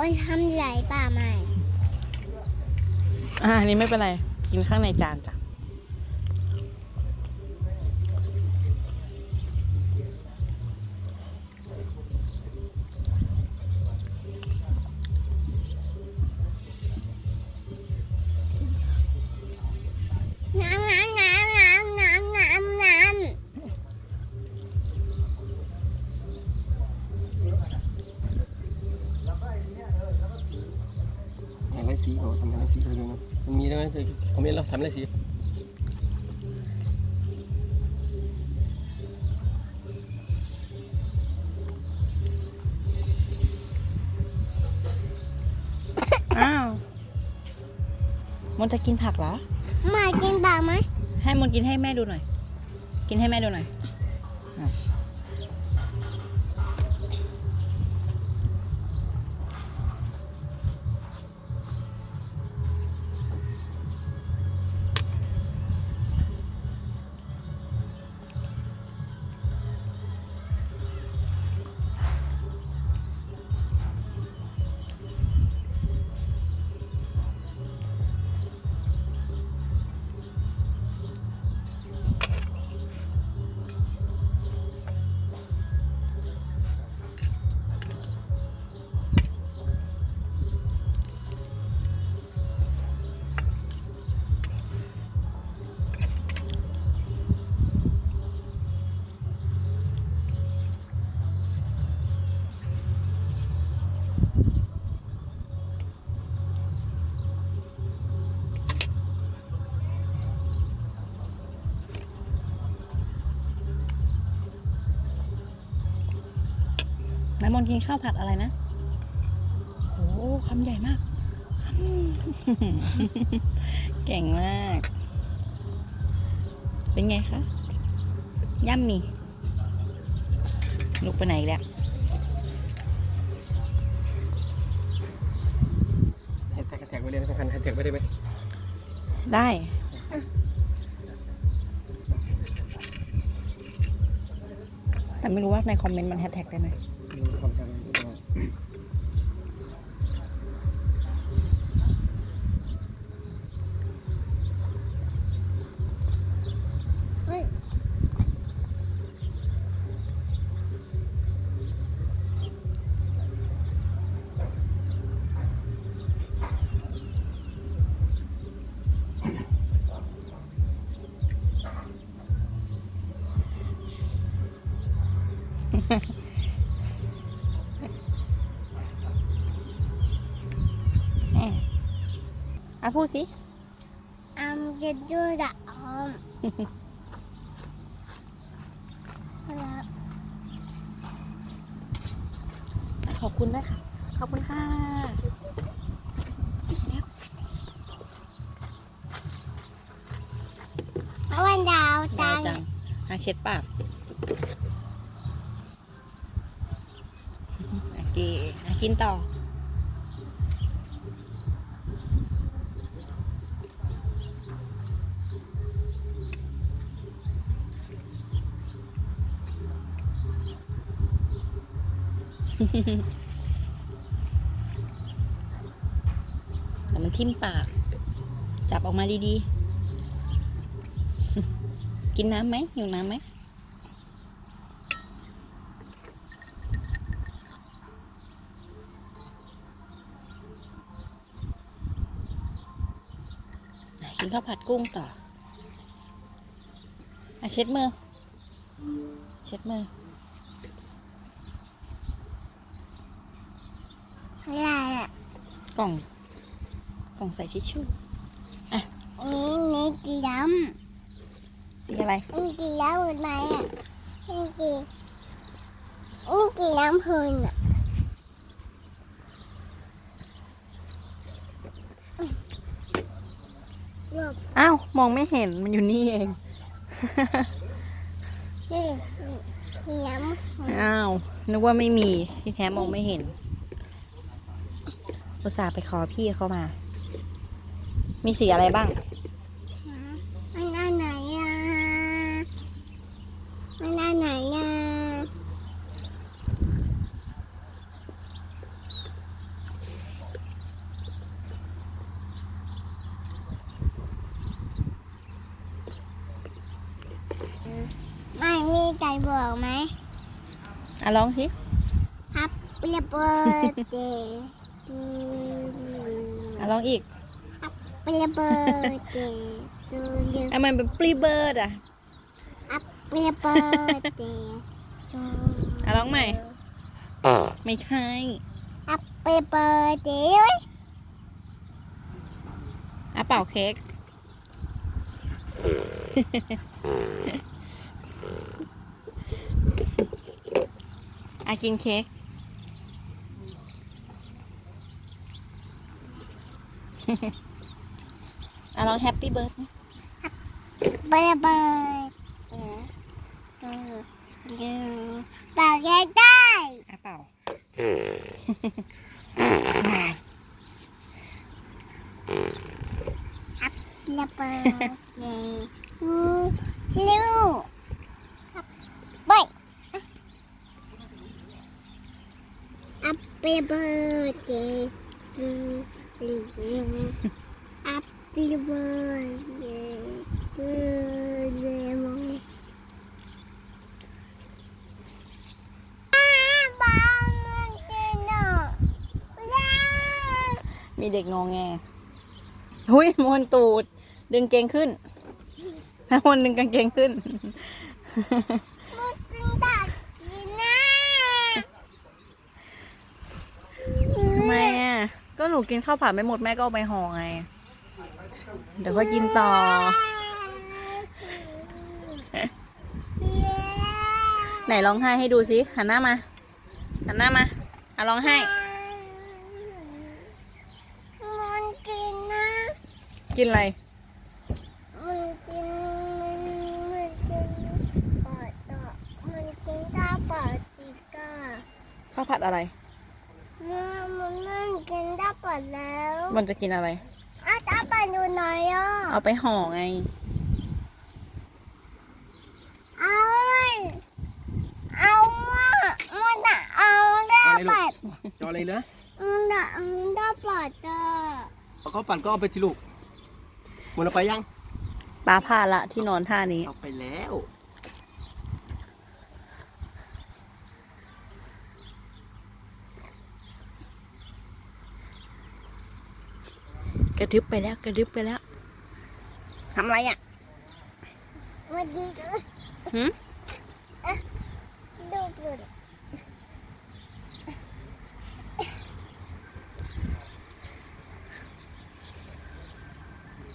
ไปทำใหญ่ป่าใหม่ อ่าอันนี้ไม่เป็นไร กินข้างในจานจ้ะ สีเขาทำอะไรสีเขาดูนะมันมีได้ไหมเธอคอมเมนต์เราทำอะไรสีอ้าวมนจะกินผักเหรอำมากินป่าไหมให้มนกินให้แม่ดูหน่อย กินให้แม่ดูหน่อย แม่มนกินข้าวผัดอะไรนะโอ้คำใหญ่มากอืมเก่งมาก เป็นไงคะย่ำมีลุกไปไหนอีกแล้วให้แท็กแท็กไว้เลยสำคัญให้แท็กไว้ได้ไหมได้ แต่ไม่รู้ว่าในคอมเมนต์มันแฮชแท็กได้ไหมความ fucking content. อะพูดสิอามจะดูดะอมแล้วขอบคุณด้วยค่ะ ขอบคุณค่ะเอาวันดาวดาจัวงจังอาเช็ดปากโอเคอะกินต่อ แต่มันทิ่มปาก จับออกมาดีๆ กินน้ำไหมหิวน้ำไหมกินข้าวผัดกุ้งต่ออะเช็ดมือ เช็ดมือ อะไรอะ กล่อง กล่องใส่ทิชชู่นี่นี่กี่ดสีอะไรำนี่กี่ดำหมดไหมอะนี่กี่นี่กี่น้ำพื้นอะอ้าว มองไม่เห็นมันอยู่นี่เองนี่กี่น้ำอ้าวนึกว่าไม่มีที่แท้มองไม่เห็น อุตส่าห์ไปขอพี่เข้ามา มีสีอะไรบ้าง มันอันไหนอะมันอันไหนอะไม่มีไก่บวกไหมอะลองสิครับเ birthday บเปียเบิร์ดเดย์อะร้องอีกเปียเบิร์ดเดย์ดูยูอะมันเป็นปลีเบิร์ดอะอัปเปียเบิร์ดเดย์อะร้องใหม่ ไม่ใช่อัปเปียเบิร์ดเดย์อะเป่าเค้กอะกินเค้ก อะร้องแฮปปี้เบิร์ดเปียเบิร์ดเดย์ดูยูปากได้ได้อะเป่าเปียเบิร์ดเดย์ดูลูไปอัปเปียเบิร์ดเดย์ดูยู Happy birthday to Lemon. มีเด็กงองแงหุยมวนตูด ดึงเกงขึ้นถ้ามวนดึงกางเกงขึ้น มันกินตัดกินนะ ทำไมอะ ก็หนูกินข้าวผัดไม่หมดแม่ก็เอาไปห่อไง เดี๋ยวค่อยกินต่อ ไหนร้องไห้ให้ดูสิหันหน้ามาหันหน้ามาอะร้องไห้ มันกินนะ กินอะไร มันกิน มันกินปอดต่อมันกินตาปอดติกาข้าวผัดอะไร มันมันมันกินตาปอดแล้วมันจะกินอะไรอ้าวตาปอดดูหน่อยอะเอาไปห่อไง เอาเลยเอาอะมันอะเอาตาปอดจออะไรเหรอมันอะเอาตาปอดอะเอาข้าวปั่นก็เอาไปที่ลูกมันเอาไปยัง ปลาผ้าละที่นอนท่านี้ เอาไปแล้ว กระดึบไปแล้ว กระดึบไปแล้วทำอะไรอะมันดีเลยหืมดูดู